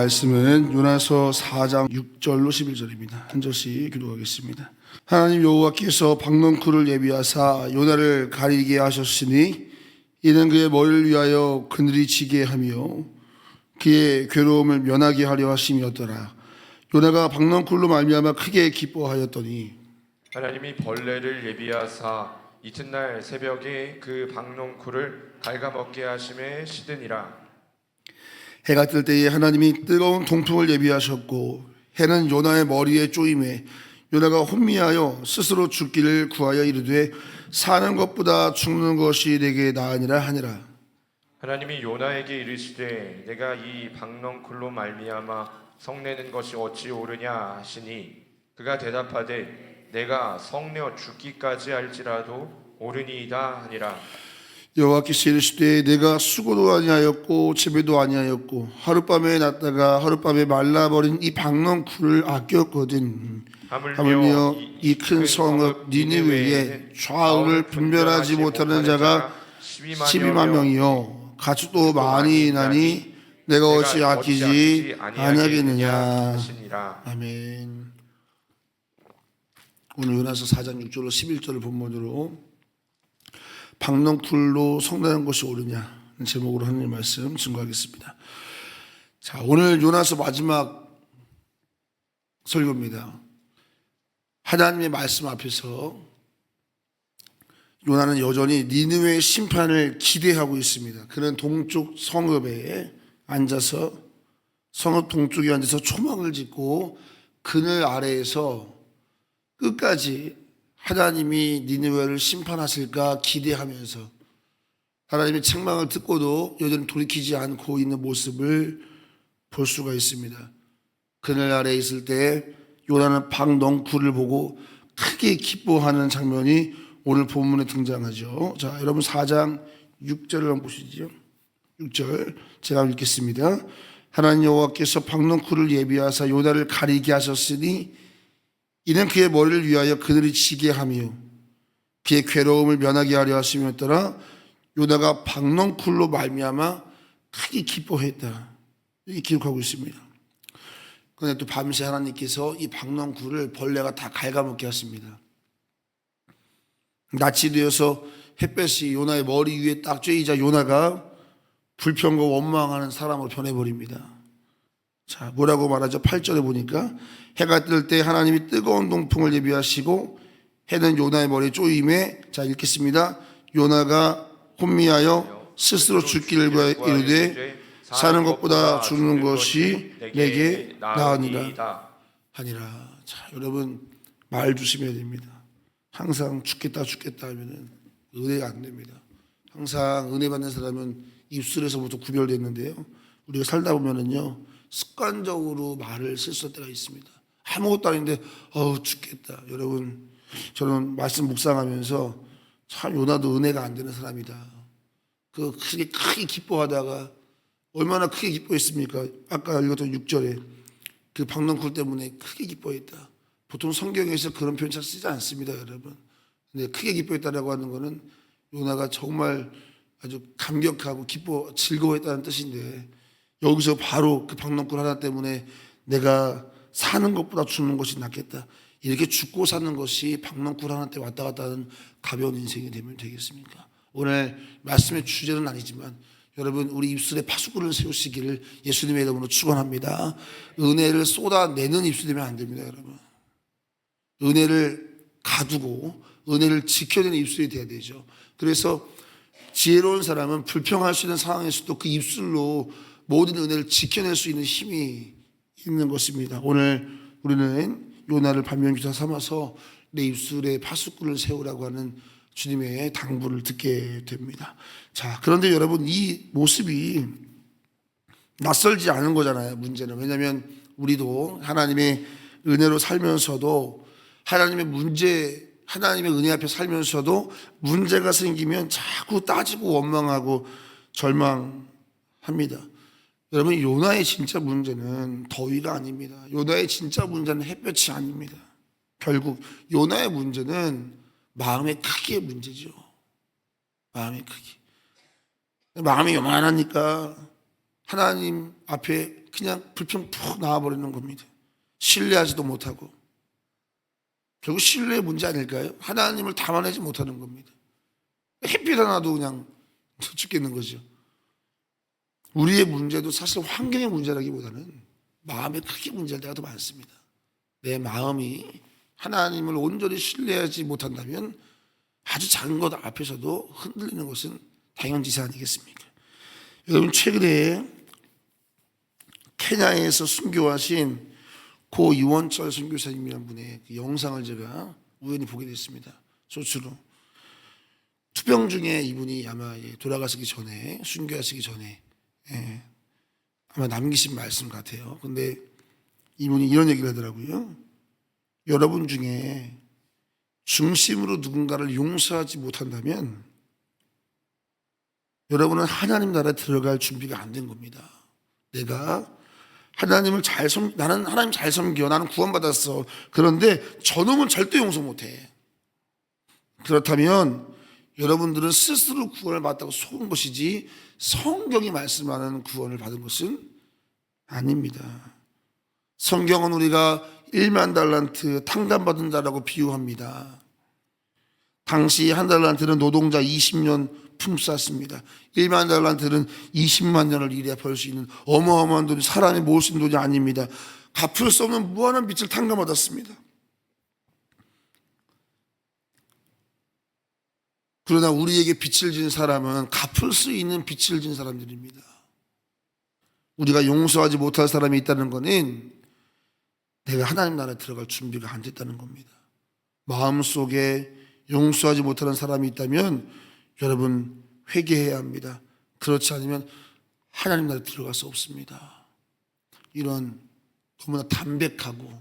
말씀은 요나서 4장 6절로 11절입니다. 한 절씩 기도하겠습니다. 하나님 여호와께서 박넝쿨을 예비하사 요나를 가리게 하셨으니 이는 그의 머리를 위하여 그늘이 지게 하며 그의 괴로움을 면하게 하려 하심이었더라. 요나가 박넝쿨로 말미암아 크게 기뻐하였더니 하나님이 벌레를 예비하사 이튿날 새벽에 그 박농쿨을 갉아먹게 하심에 시드니라 해가 뜰 때에 하나님이 뜨거운 동풍을 예비하셨고 해는 요나의 머리에 쪼임에 요나가 혼미하여 스스로 죽기를 구하여 이르되 사는 것보다 죽는 것이 내게 나으니라 하니라. 하나님이 요나에게 이르시되 내가 이 박농쿨로 말미암아 성내는 것이 어찌 옳으냐 하시니 그가 대답하되 내가 성내어 죽기까지 할지라도 옳으니이다 하니라 여호와께서 이르시되 내가 수고도 아니하였고 재배도 아니하였고 하룻밤에 났다가 하룻밤에 말라버린 이 박넝쿨을 아꼈거든. 하물며 이 큰 성읍 니느웨에 좌우를 분별하지 못하는 자가 12만 명이요. 가축도 많이 나니 내가 어찌 아끼지 아니하겠느냐? 아멘. 오늘 요나서 4장 6절로 11절을 본문으로 박넝쿨로 성나는 것이 옳으냐 제목으로 하는 말씀 증거하겠습니다 자 오늘 요나서 마지막 설교입니다 하나님의 말씀 앞에서 요나는 여전히 니느웨의 심판을 기대하고 있습니다. 그는 동쪽 성읍에 앉아서 성읍 동쪽에 앉아서 초막을 짓고 그늘 아래에서 끝까지 하나님이 니느웨를 심판하실까 기대하면서 하나님의 책망을 듣고도 여전히 돌이키지 않고 있는 모습을 볼 수가 있습니다. 그늘 아래에 있을 때 요나는 박넝쿨을 보고 크게 기뻐하는 장면이 오늘 본문에 등장하죠. 자, 여러분 4장 6절을 한번 보시죠. 6절 제가 읽겠습니다. 하나님 여호와께서 박넝쿨을 예비하사 요나를 가리게 하셨으니 이는 그의 머리를 위하여 그들이 지게 하며 그의 괴로움을 면하게 하려 하심이었더라. 요나가 박넝쿨로 말미암아 크게 기뻐했다. 이렇게 기록하고 있습니다. 그런데 또 밤새 하나님께서 이 박넝쿨을 벌레가 다 갉아먹게 하십니다. 낯이 되어서 햇볕이 요나의 머리 위에 딱 쬐이자 요나가 불평과 원망하는 사람으로 변해버립니다. 자, 뭐라고 말하죠? 8절에 보니까 해가 뜰 때 하나님이 뜨거운 동풍을 예비하시고 해는 요나의 머리에 쪼임에 자, 읽겠습니다. 요나가 혼미하여 스스로 죽기를 이르되 사는 것보다 죽는 것이 내게 나으니라 하니라. 자, 여러분 말 조심해야 됩니다. 항상 죽겠다 죽겠다 하면은 은혜가 안 됩니다. 항상 은혜 받는 사람은 입술에서부터 구별됐는데요. 우리가 살다 보면은요 습관적으로 말을 쓸 때가 있습니다. 아무것도 아닌데 어우 죽겠다. 여러분 저는 말씀 묵상하면서 참 요나도 은혜가 안 되는 사람이다. 그 크게 크게 기뻐하다가 얼마나 크게 기뻐했습니까? 아까 읽었던 6절에 그 박넝쿨 때문에 크게 기뻐했다. 보통 성경에서 그런 표현 잘 쓰지 않습니다, 여러분. 근데 크게 기뻐했다라고 하는 거는 요나가 정말 아주 감격하고 기뻐 즐거워했다는 뜻인데 여기서 바로 그 박넝쿨 하나 때문에 내가 사는 것보다 죽는 것이 낫겠다. 이렇게 죽고 사는 것이 박넝쿨 하나 때 왔다 갔다 하는 가벼운 인생이 되면 되겠습니까? 오늘 말씀의 주제는 아니지만 여러분 우리 입술에 파수꾼을 세우시기를 예수님의 이름으로 축원합니다. 은혜를 쏟아내는 입술이 되면 안 됩니다, 여러분. 은혜를 가두고 은혜를 지켜내는 입술이 돼야 되죠. 그래서 지혜로운 사람은 불평할 수 있는 상황에서도 그 입술로 모든 은혜를 지켜낼 수 있는 힘이 있는 것입니다. 오늘 우리는 요나를 반면교사 삼아서 내 입술에 파수꾼을 세우라고 하는 주님의 당부를 듣게 됩니다. 자, 그런데 여러분 이 모습이 낯설지 않은 거잖아요. 문제는 왜냐하면 우리도 하나님의 은혜로 살면서도 하나님의 문제, 하나님의 은혜 앞에 살면서도 문제가 생기면 자꾸 따지고 원망하고 절망합니다. 여러분 요나의 진짜 문제는 더위가 아닙니다. 요나의 진짜 문제는 햇볕이 아닙니다. 결국 요나의 문제는 마음의 크기의 문제죠. 마음의 크기. 마음이 요만하니까 하나님 앞에 그냥 불평 푹 나와버리는 겁니다. 신뢰하지도 못하고. 결국 신뢰의 문제 아닐까요? 하나님을 담아내지 못하는 겁니다. 햇빛 하나도 그냥 죽겠는 거죠. 우리의 문제도 사실 환경의 문제라기보다는 마음의 크게 문제가 내가 더 많습니다. 내 마음이 하나님을 온전히 신뢰하지 못한다면 아주 작은 것 앞에서도 흔들리는 것은 당연지사 아니겠습니까? 여러분 최근에 케냐에서 순교하신 고 이원철 선교사님이라는 분의 그 영상을 제가 우연히 보게 됐습니다. 소추로 투병 중에 이분이 아마 예, 돌아가시기 전에 순교하시기 전에 예, 아마 남기신 말씀 같아요. 근데 이분이 이런 얘기를 하더라고요. 여러분 중에 중심으로 누군가를 용서하지 못한다면 여러분은 하나님 나라에 들어갈 준비가 안 된 겁니다. 내가 하나님을 잘 섬, 나는 하나님 잘 섬겨. 나는 구원받았어. 그런데 저놈은 절대 용서 못 해. 그렇다면 여러분들은 스스로 구원을 받았다고 속은 것이지 성경이 말씀하는 구원을 받은 것은 아닙니다. 성경은 우리가 1만 달란트 탕감받은 자라고 비유합니다. 당시 한 달란트는 노동자 20년 품쌌습니다. 1만 달란트는 20만 년을 일해 벌수 있는 어마어마한 돈이 사람이 모을 수 있는 돈이 아닙니다. 갚을 수 없는 무한한 빚을 탕감받았습니다. 그러나 우리에게 빚을 진 사람은 갚을 수 있는 빚을 진 사람들입니다. 우리가 용서하지 못할 사람이 있다는 것은 내가 하나님 나라에 들어갈 준비가 안 됐다는 겁니다. 마음속에 용서하지 못하는 사람이 있다면 여러분 회개해야 합니다. 그렇지 않으면 하나님 나라에 들어갈 수 없습니다. 이런 너무나 담백하고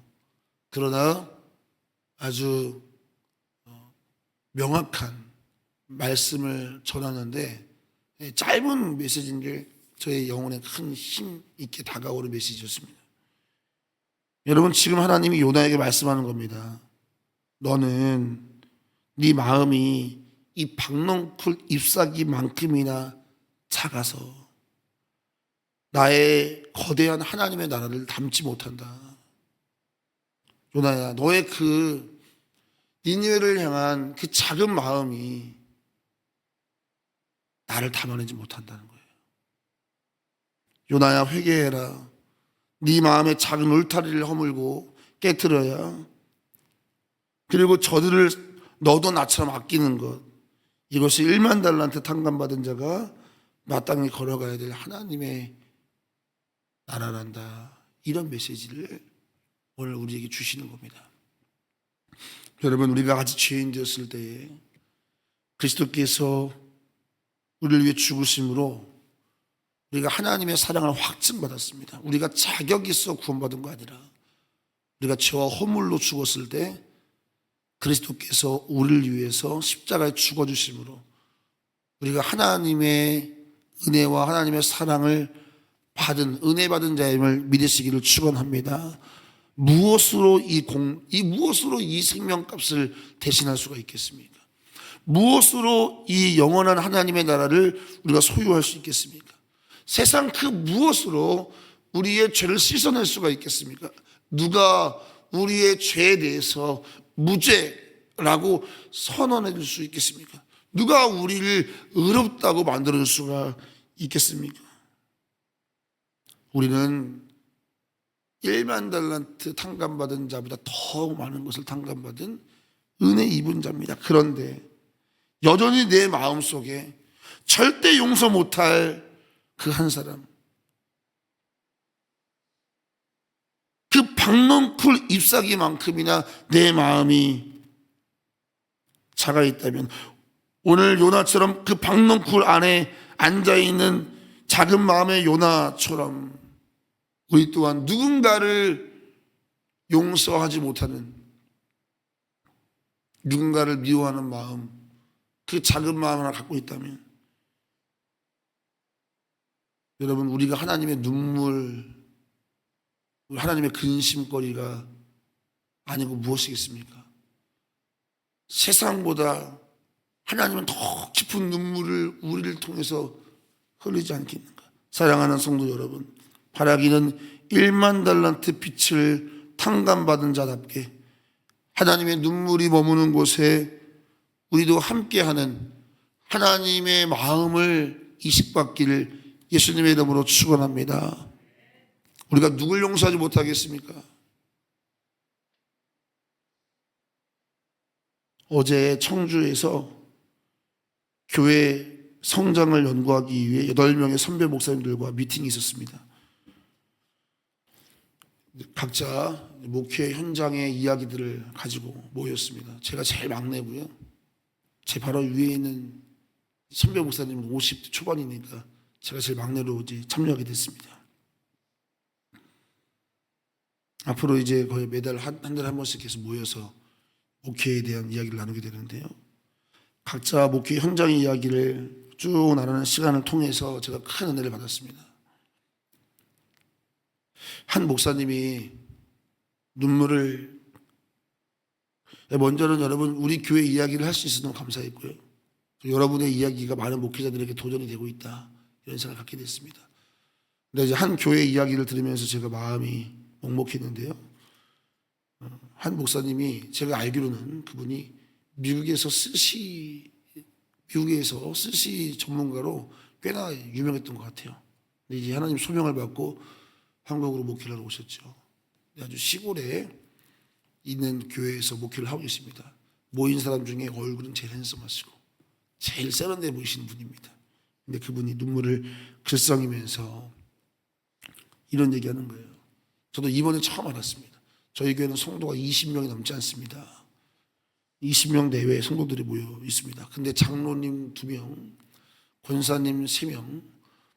그러나 아주 어, 명확한 말씀을 전하는데 예, 짧은 메시지인 게 저의 영혼에 큰 힘 있게 다가오는 메시지였습니다. 여러분 지금 하나님이 요나에게 말씀하는 겁니다. 너는 네 마음이 이 박넝쿨 잎사귀만큼이나 작아서 나의 거대한 하나님의 나라를 담지 못한다. 요나야, 너의 그 니느웨를 향한 그 작은 마음이 나를 담아내지 못한다는 거예요. 요나야 회개해라. 네 마음의 작은 울타리를 허물고 깨뜨려야 그리고 저들을 너도 나처럼 아끼는 것 이것이 1만 달란트 탕감받은 자가 마땅히 걸어가야 될 하나님의 나라란다. 이런 메시지를 오늘 우리에게 주시는 겁니다. 여러분 우리가 아직 죄인 되었을 때에 그리스도께서 우리를 위해 죽으심으로 우리가 하나님의 사랑을 확증받았습니다. 우리가 자격 있어 구원받은 거 아니라 우리가 죄와 허물로 죽었을 때 그리스도께서 우리를 위해서 십자가에 죽어 주심으로 우리가 하나님의 은혜와 하나님의 사랑을 받은 은혜 받은 자임을 믿으시기를 축원합니다. 무엇으로 이 공, 이 무엇으로 이 생명값을 대신할 수가 있겠습니까? 무엇으로 이 영원한 하나님의 나라를 우리가 소유할 수 있겠습니까? 세상 그 무엇으로 우리의 죄를 씻어낼 수가 있겠습니까? 누가 우리의 죄에 대해서 무죄라고 선언해 줄 수 있겠습니까? 누가 우리를 의롭다고 만들어 줄 수가 있겠습니까? 우리는 1만 달란트 탕감받은 자보다 더 많은 것을 탕감받은 은혜 입은 자입니다. 그런데 여전히 내 마음 속에 절대 용서 못할 그 한 사람. 그 박넝쿨 잎사귀만큼이나 내 마음이 작아 있다면 오늘 요나처럼 그 박넝쿨 안에 앉아 있는 작은 마음의 요나처럼 우리 또한 누군가를 용서하지 못하는 누군가를 미워하는 마음 그 작은 마음 하나 갖고 있다면 여러분 우리가 하나님의 눈물 하나님의 근심거리가 아니고 무엇이겠습니까? 세상보다 하나님은 더 깊은 눈물을 우리를 통해서 흘리지 않겠는가? 사랑하는 성도 여러분, 바라기는 1만 달란트 빛을 탕감받은 자답게 하나님의 눈물이 머무는 곳에 우리도 함께하는 하나님의 마음을 이식받기를 예수님의 이름으로 축원합니다. 우리가 누굴 용서하지 못하겠습니까? 어제 청주에서 교회 성장을 연구하기 위해 8명의 선배 목사님들과 미팅이 있었습니다. 각자 목회 현장의 이야기들을 가지고 모였습니다. 제가 제일 막내고요. 제 바로 위에 있는 선배 목사님은 50대 초반이니까 제가 제일 막내로 이제 참여하게 됐습니다. 앞으로 이제 거의 매달 한, 한 번씩 계속 모여서 목회에 대한 이야기를 나누게 되는데요. 각자 목회 현장의 이야기를 쭉 나누는 시간을 통해서 제가 큰 은혜를 받았습니다. 한 목사님이 눈물을 먼저는 여러분 우리 교회 이야기를 할 수 있어서 감사했고요. 여러분의 이야기가 많은 목회자들에게 도전이 되고 있다 이런 생각을 갖게 됐습니다. 근데 이제 한 교회 이야기를 들으면서 제가 마음이 먹먹했는데요. 어, 한 목사님이 제가 알기로는 그분이 미국에서 스시 미국에서 스시 전문가로 꽤나 유명했던 것 같아요. 근데 이제 하나님 소명을 받고 한국으로 목회를 오셨죠. 아주 시골에 있는 교회에서 목회를 하고 있습니다. 모인 사람 중에 얼굴은 제일 핸섬하시고 제일 세련돼 보이시는 분입니다. 근데 그분이 눈물을 글썽이면서 이런 얘기하는 거예요. 저도 이번에 처음 알았습니다. 저희 교회는 성도가 20명이 넘지 않습니다. 20명 내외의 성도들이 모여 있습니다. 근데 장로님 2명, 권사님 3명,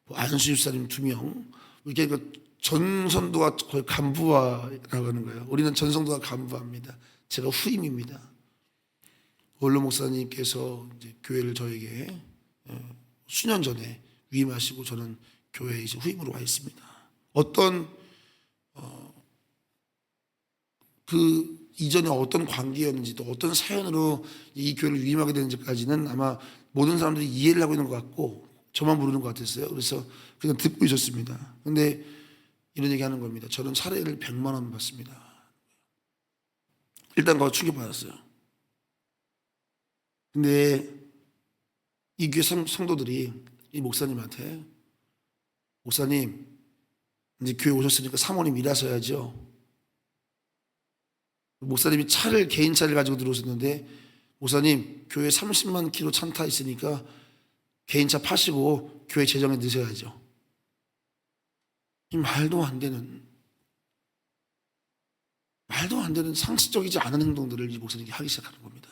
뭐 안수집사님 2명, 이렇게 그 전선도가 거의 간부화라고 하는 거예요. 우리는 전성도가 간부합니다. 제가 후임입니다. 원로 목사님께서 교회를 저에게 어, 수년 전에 위임하시고 저는 교회에 이제 후임으로 와 있습니다. 어떤 어, 그 이전에 어떤 관계였는지 또 어떤 사연으로 이 교회를 위임하게 되는지까지는 아마 모든 사람들이 이해를 하고 있는 것 같고 저만 모르는 것 같았어요. 그래서 그냥 듣고 있었습니다. 근데 이런 얘기 하는 겁니다. 저는 사례를 100만 원 받습니다. 일단 그거 충격받았어요. 근데 이 교회 성- 성도들이 이 목사님한테 목사님 이제 교회 오셨으니까 사모님 일하셔야죠. 목사님이 차를 개인 차를 가지고 들어오셨는데 목사님 교회 30만 킬로 찬타 있으니까 개인 차 파시고 교회 재정에 넣으셔야죠. 이 말도 안 되는 말도 안 되는 상식적이지 않은 행동들을 이 목사님이 하기 시작하는 겁니다.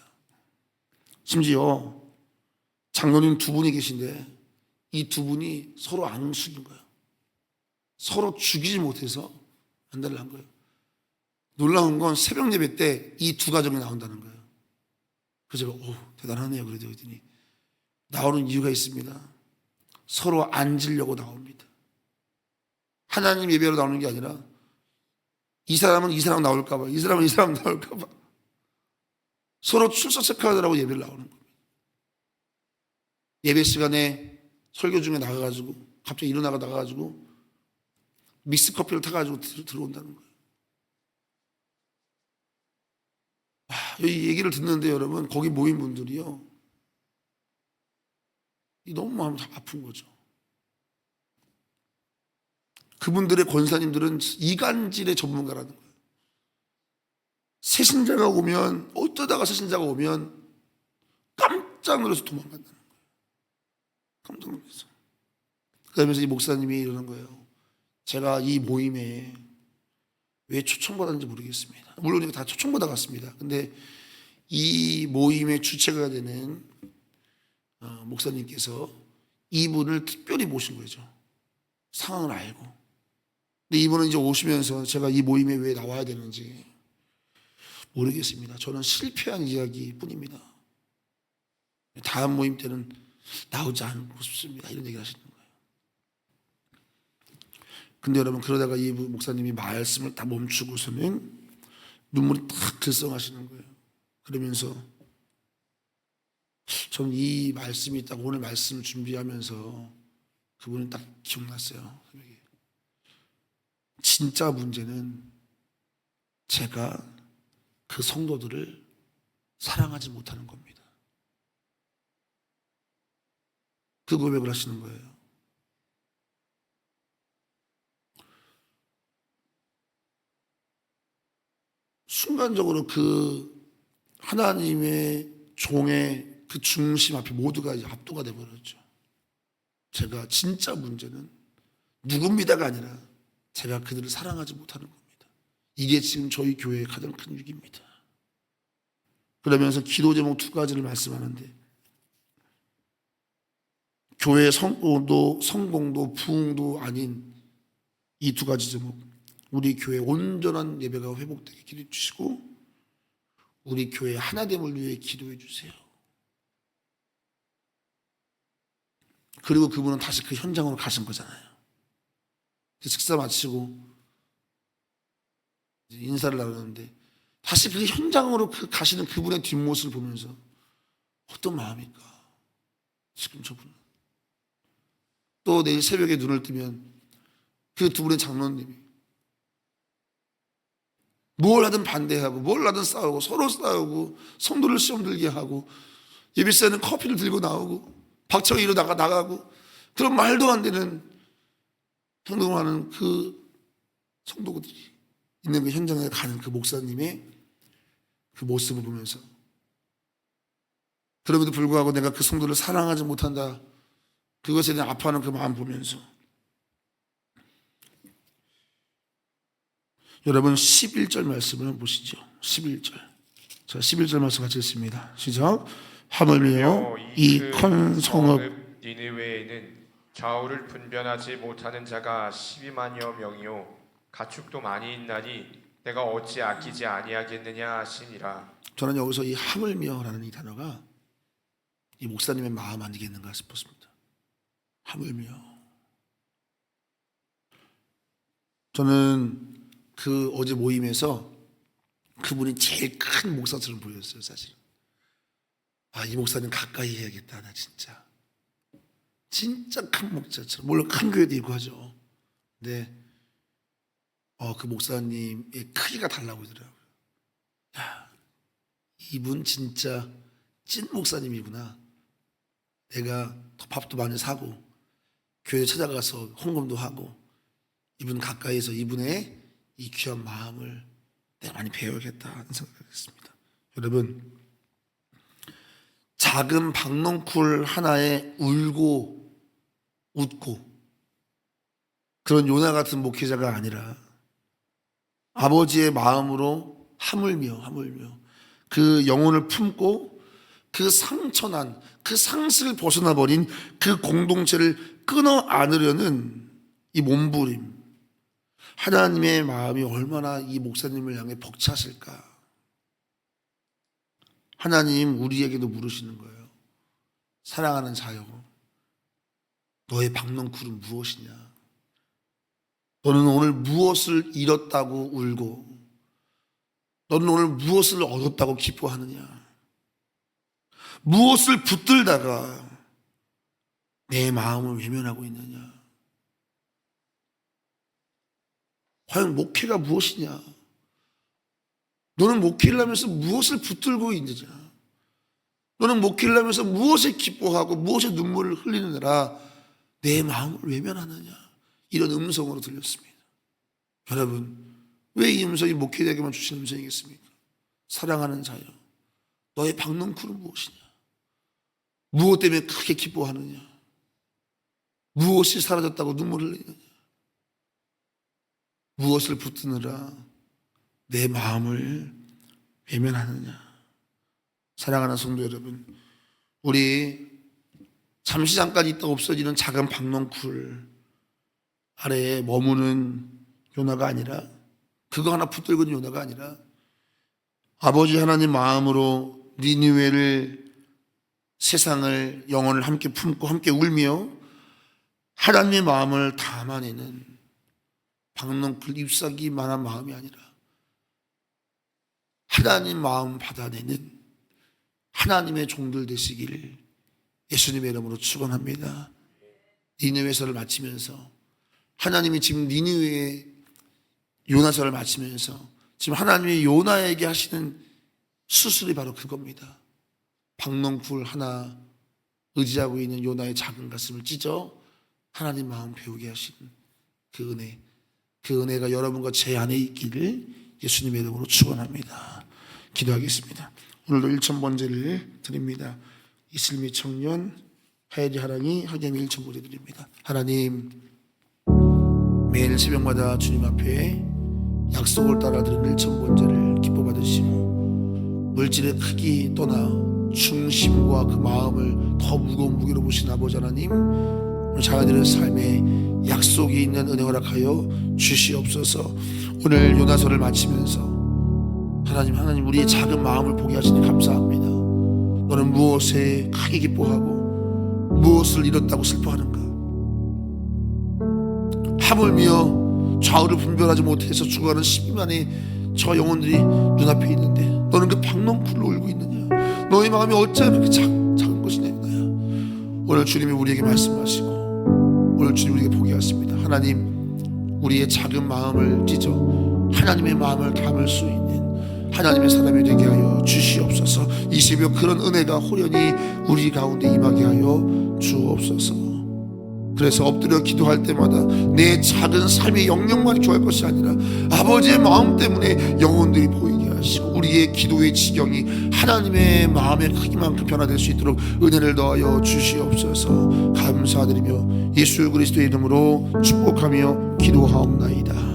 심지어 장로님 두 분이 계신데 이 두 분이 서로 앙숙인 거예요. 서로 죽이지 못해서 안달을 한 거예요. 놀라운 건 새벽 예배 때 이 두 가정이 나온다는 거예요. 그래서 제가 오 대단하네요. 그래도 했더니 나오는 이유가 있습니다. 서로 앉으려고 나옵니다. 하나님 예배로 나오는 게 아니라 이 사람은 이 사람 나올까봐, 이 사람은 이 사람 나올까봐 서로 출석 체크하느라고 예배를 나오는 겁니다. 예배 시간에 설교 중에 나가가지고 갑자기 일어나가 나가가지고 믹스 커피를 타가지고 들- 들어온다는 거예요. 아, 이 얘기를 듣는데 여러분 거기 모인 분들이요. 이 너무 마음 아픈 거죠. 그분들의 권사님들은 이간질의 전문가라는 거예요. 새신자가 오면 어쩌다가 새신자가 오면 깜짝 놀라서 도망간다는 거예요. 깜짝 놀라서. 그러면서 이 목사님이 이러는 거예요. 제가 이 모임에 왜 초청받았는지 모르겠습니다. 물론 이거 다 초청받아 갔습니다. 근데 이 모임의 주체가 되는 어, 목사님께서 이분을 특별히 모신 거죠. 상황을 알고. 근데 이분은 이제 오시면서 제가 이 모임에 왜 나와야 되는지 모르겠습니다. 저는 실패한 이야기 뿐입니다. 다음 모임 때는 나오지 않고 싶습니다. 이런 얘기를 하시는 거예요. 근데 여러분 그러다가 이 목사님이 말씀을 다 멈추고서는 눈물이 탁 들썩하시는 거예요. 그러면서 저는 이 말씀이 딱 오늘 말씀을 준비하면서 그분이 딱 기억났어요. 진짜 문제는 제가 그 성도들을 사랑하지 못하는 겁니다. 그 고백을 하시는 거예요. 순간적으로 그 하나님의 종의 그 중심 앞에 모두가 압도가 돼버렸죠. 제가 진짜 문제는 누굽니다가 아니라 제가 그들을 사랑하지 못하는 겁니다. 이게 지금 저희 교회의 가장 큰 위기입니다. 그러면서 기도 제목 두 가지를 말씀하는데 교회 성공도 성공도 부흥도 아닌 이 두 가지 제목 우리 교회 온전한 예배가 회복되게 기도해 주시고 우리 교회 하나됨을 위해 기도해 주세요. 그리고 그분은 다시 그 현장으로 가신 거잖아요. 그 식사 마치고 인사를 나누는데 다시 그 현장으로 그 가시는 그분의 뒷모습을 보면서 어떤 마음일까? 지금 저분은 또 내일 새벽에 눈을 뜨면 그 두 분의 장로님이 뭘 하든 반대하고 뭘 하든 싸우고 서로 싸우고 성도를 시험 들게 하고 시에는 커피를 들고 나오고 박정희로 나가 나가고 그런 말도 안 되는 행동을 하는 그 성도들이 있는 그 현장에 가는 그 목사님의 그 모습을 보면서 그럼에도 불구하고 내가 그 성도를 사랑하지 못한다. 그것에 대한 아파하는 그 마음 보면서 여러분 11절 말씀을 보시죠. 11절. 자 11절 말씀 같이 읽습니다. 시작. 하물며 이큰 성읍. 니느웨에는 좌우를 분별하지 못하는 자가 12만여 명이요 가축도 많이 있나니 내가 어찌 아끼지 아니하겠느냐 하시니라 저는 여기서 이 하물며라는 이 단어가 이 목사님의 마음 아니겠는가 싶었습니다. 하물며. 저는 그 어제 모임에서 그분이 제일 큰 목사처럼 보였어요, 사실. 아, 이 목사님 가까이 해야겠다, 나 진짜. 진짜 큰 목사처럼. 물론 큰 교회도 있고 하죠. 근데, 어, 그 목사님의 크기가 달라고 그러더라고요. 야, 이분 진짜 찐 목사님이구나. 내가 더 밥도 많이 사고 교회 찾아가서 헌금도 하고 이분 가까이서 이분의 이 귀한 마음을 내가 많이 배워야겠다 하는 생각을 했습니다. 여러분 작은 박넝쿨 하나에 울고 웃고. 그런 요나 같은 목회자가 아니라 아버지의 마음으로 하물며 하물며 그 영혼을 품고 그 상처난 그 상실을 벗어나 버린 그 공동체를 끊어 안으려는 이 몸부림. 하나님의 마음이 얼마나 이 목사님을 향해 벅차실까 하나님 우리에게도 물으시는 거예요 사랑하는 자여 너의 박넝쿨은 무엇이냐 너는 오늘 무엇을 잃었다고 울고 너는 오늘 무엇을 얻었다고 기뻐하느냐? 무엇을 붙들다가 내 마음을 외면하고 있느냐? 과연 목회가 무엇이냐? 너는 목회를 하면서 무엇을 붙들고 있느냐? 너는 목회를 하면서 무엇에 기뻐하고 무엇에 눈물을 흘리느라 내 마음을 외면하느냐? 이런 음성으로 들렸습니다. 여러분, 왜 이 음성이 목회자에게만 주신 음성이겠습니까? 사랑하는 자여, 너의 박농쿨은 무엇이냐? 무엇 때문에 크게 기뻐하느냐? 무엇이 사라졌다고 눈물을 흘리느냐? 무엇을 붙드느라 내 마음을 외면하느냐? 사랑하는 성도 여러분, 우리 잠시 잠깐 있다 없어지는 작은 박농쿨 아래에 머무는 요나가 아니라 그거 하나 붙들고 있는 요나가 아니라 아버지 하나님 마음으로 니느웨를 세상을 영혼을 함께 품고 함께 울며 하나님의 마음을 담아내는 박농쿨 잎사귀만한 마음이 아니라 하나님 마음 받아내는 하나님의 종들 되시기를 예수님의 이름으로 축원합니다. 니느웨서를 마치면서 하나님이 지금 니느웨의 요나서를 마치면서 지금 하나님이 요나에게 하시는 수술이 바로 그겁니다. 박농쿨 하나 의지하고 있는 요나의 작은 가슴을 찢어 하나님 마음 배우게 하시는 그 은혜, 그 은혜가 여러분과 제 안에 있기를 예수님의 이름으로 축원합니다. 기도하겠습니다. 오늘도 1천 번제를 드립니다. 이슬미 청년 하예리 하랑이 하경이 1천 번제 드립니다. 하나님 매일 새벽마다 주님 앞에 약속을 따라 드린 1천 번제를 기뻐 받으시고 물질의 크기 떠나 중심과 그 마음을 더 무거운 무게로 보신 아버지 하나님 자녀들의 삶에 약속이 있는 은혜 허락하여 주시옵소서 오늘 요나서를 마치면서 하나님 하나님 우리의 작은 마음을 보게 하시니 감사합니다. 너는 무엇에 크게 기뻐하고 무엇을 잃었다고 슬퍼하는가? 하물며 좌우를 분별하지 못해서 죽어가는 12만의 저 영혼들이 눈앞에 있는데 너는 그 박농풀로 울고 있느냐? 너의 마음이 어찌하여 그렇게 작, 작은 것이냐? 오늘 주님이 우리에게 말씀하시고 오늘 주님 우리에게 보게 하십니다. 하나님 우리의 작은 마음을 찢어 하나님의 마음을 담을 수 있는 하나님의 사람이 되게 하여 주시옵소서. 이 새벽 그런 은혜가 호련히 우리 가운데 임하게 하여 주옵소서 그래서 엎드려 기도할 때마다 내 작은 삶의 영역만 기도할 것이 아니라 아버지의 마음 때문에 영혼들이 보이게 하시고 우리의 기도의 지경이 하나님의 마음의 크기만큼 변화될 수 있도록 은혜를 더하여 주시옵소서. 감사드리며 예수 그리스도의 이름으로 축복하며 기도하옵나이다